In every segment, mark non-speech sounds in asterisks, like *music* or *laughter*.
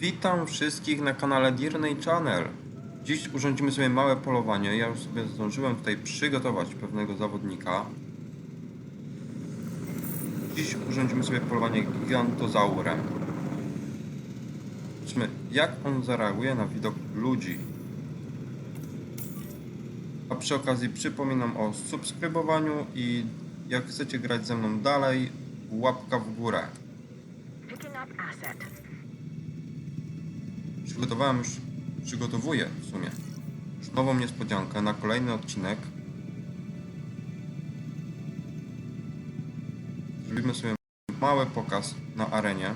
Witam wszystkich na kanale Dirney Channel. Dziś urządzimy sobie małe polowanie. Ja już sobie zdążyłem tutaj przygotować pewnego zawodnika. Dziś urządzimy sobie polowanie gigantozaurem. Zobaczmy, jak on zareaguje na widok ludzi. A przy okazji przypominam o subskrybowaniu i jak chcecie grać ze mną dalej, łapka w górę. Picking up asset. Przygotowałem już, przygotowuję w sumie już nową niespodziankę na kolejny odcinek. Zrobimy sobie mały pokaz na arenie.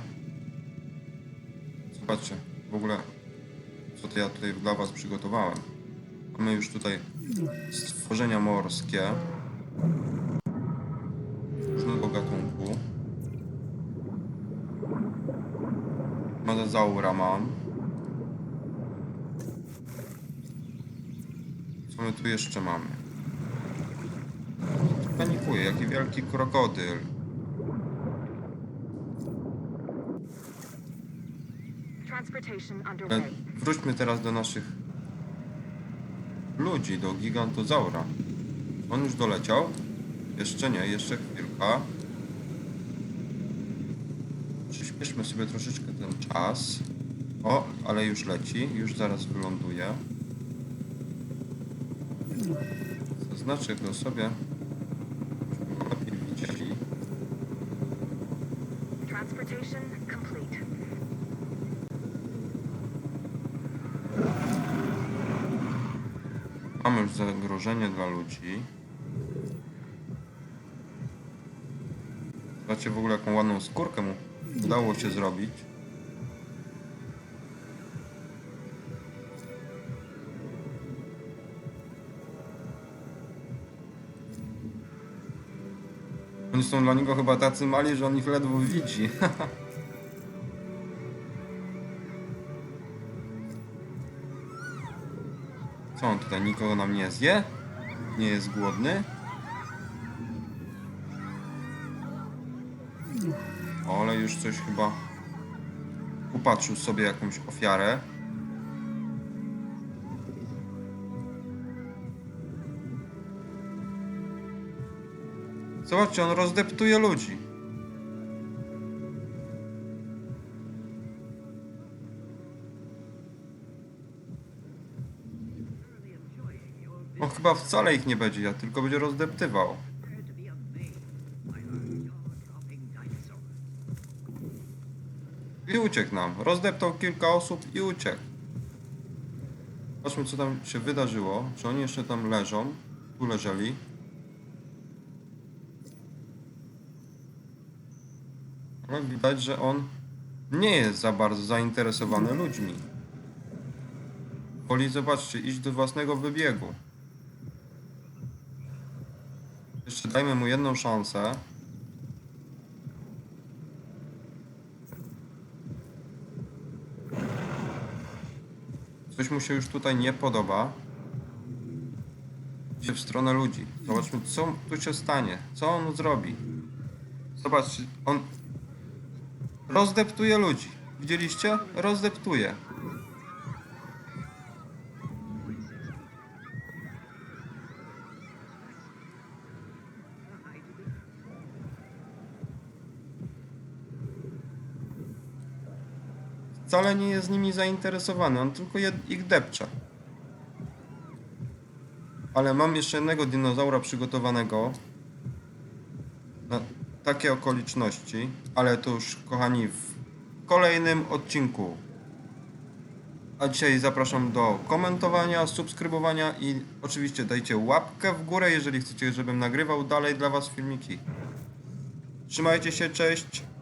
Zobaczcie w ogóle, co to ja tutaj dla Was przygotowałem. Mamy już tutaj stworzenia morskie różnego gatunku. Mozazaura mam. Co my tu jeszcze mamy? Panikuję, jaki wielki krokodyl. E. Wróćmy teraz do naszych ludzi, do gigantozaura. On już doleciał? Jeszcze nie, jeszcze chwilka. Przyspieszmy sobie troszeczkę ten czas. O, ale już leci, już zaraz wyląduje. Zaznaczę go sobie, żebyśmy go lepiej widzieli. Transportation complete. Mamy już zagrożenie dla ludzi. Zobaczcie w ogóle jaką ładną skórkę mu udało się zrobić. Oni są dla niego chyba tacy mali, że on ich ledwo widzi. *laughs* Co on tutaj nikogo nam nie zje? Nie jest głodny? O, ale już coś chyba upatrzył sobie jakąś ofiarę. Zobaczcie, on rozdeptuje ludzi. On chyba wcale ich nie będzie jadł, tylko będzie rozdeptywał. I uciekł nam. Rozdeptał kilka osób i uciekł. Zobaczmy, co tam się wydarzyło. Czy oni jeszcze tam leżą? Tu leżeli. Ale widać, że on nie jest za bardzo zainteresowany ludźmi. Woli, zobaczcie, iść do własnego wybiegu. Jeszcze dajmy mu jedną szansę. Coś mu się już tutaj nie podoba. Idzie w stronę ludzi. Zobaczmy, co tu się stanie. Co on zrobi. Zobaczcie, on rozdeptuje ludzi. Widzieliście? Rozdeptuje. Wcale nie jest nimi zainteresowany, on tylko ich depcze. Ale mam jeszcze jednego dinozaura przygotowanego takie okoliczności, ale to już, kochani, w kolejnym odcinku. A dzisiaj zapraszam do komentowania, subskrybowania i oczywiście dajcie łapkę w górę, jeżeli chcecie, żebym nagrywał dalej dla Was filmiki. Trzymajcie się, cześć!